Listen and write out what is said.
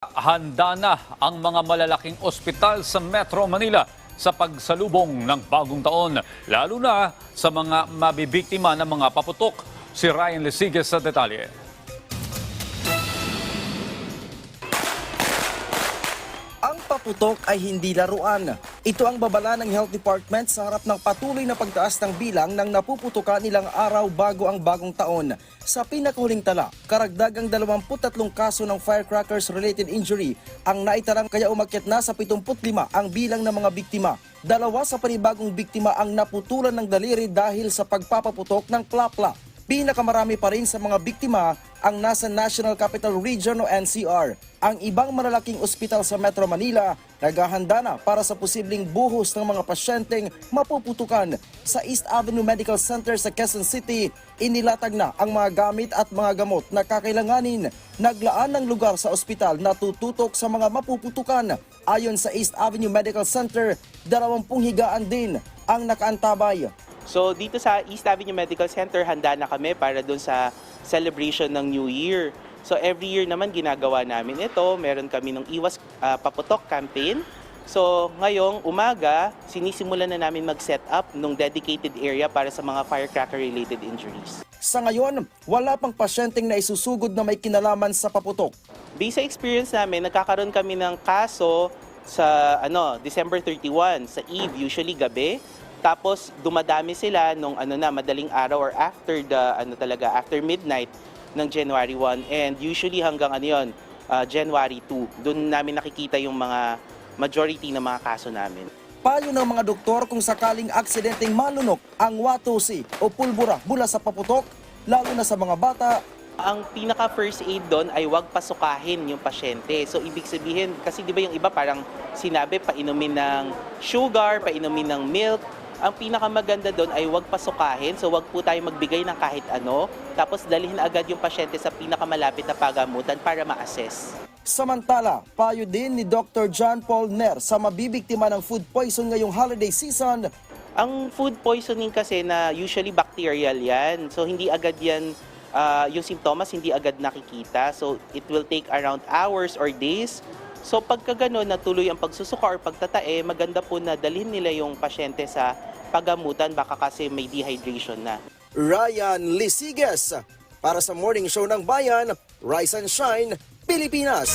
Handa na ang mga malalaking ospital sa Metro Manila sa pagsalubong ng bagong taon, lalo na sa mga mabibiktima ng mga paputok. Si Ryan Lesigas sa detalye. Ang paputok ay hindi laruan. Ito ang babala ng Health Department sa harap ng patuloy na pagtaas ng bilang ng napuputukan nilang araw bago ang bagong taon. Sa pinakahuling tala, karagdagang 23 kaso ng firecrackers-related injury ang naitarang kaya umakyat na sa 75 ang bilang ng mga biktima. Dalawa sa panibagong biktima ang naputulan ng daliri dahil sa pagpapaputok ng plapla. Pinakamarami pa rin sa mga biktima ang nasa National Capital Region o NCR. Ang ibang malalaking ospital sa Metro Manila naghahanda na para sa posibleng buhos ng mga pasyenteng mapuputukan. Sa East Avenue Medical Center sa Quezon City, inilatag na ang mga gamit at mga gamot na kakailanganin. Naglaan ng lugar sa ospital na tututok sa mga mapuputukan. Ayon sa East Avenue Medical Center, dalawampung higaan din ang nakaantabay. So dito sa East Avenue Medical Center, handa na kami para doon sa celebration ng New Year. So every year naman ginagawa namin ito. Meron kami ng Iwas ah, Paputok campaign. So ngayong umaga, sinisimulan na namin mag-set up ng dedicated area para sa mga firecracker-related injuries. Sa ngayon, wala pang pasyenteng na isusugod na may kinalaman sa paputok. Based sa experience namin, nagkakaroon kami ng kaso sa ano, December 31 sa Eve, usually gabi. Tapos dumadami sila nung ano na madaling araw or after the ano talaga after midnight ng January 1 and usually hanggang ano yon uh, January 2. Doon namin nakikita yung mga majority ng mga kaso namin. Payo ng mga doktor kung sakaling aksidenteng malunok ang watusi o pulbura mula sa paputok, lalo na sa mga bata, Ang pinaka first aid doon ay wag pasukahin yung pasyente. So ibig sabihin kasi 'di ba yung iba parang sinabi painumin ng sugar, painumin ng milk. Ang pinakamaganda doon ay wag pasukahin. So wag po tayo magbigay ng kahit ano. Tapos dalhin agad yung pasyente sa pinakamalapit na pagamutan para ma-assess. Samantala, payo din ni Dr. John Paul Ner sa mabibiktima ng food poison ngayong holiday season, Ang food poisoning kasi na usually bacterial yan. So hindi agad yan, ah, yung simptomas hindi agad nakikita. So it will take around hours or days. So pagka gano'n natuloy ang pagsusuka or pagtatae, maganda po na dalhin nila yung pasyente sa pagamutan baka kasi may dehydration na. Ryan Lisiges. Para sa morning show ng bayan, Rise and Shine, Pilipinas.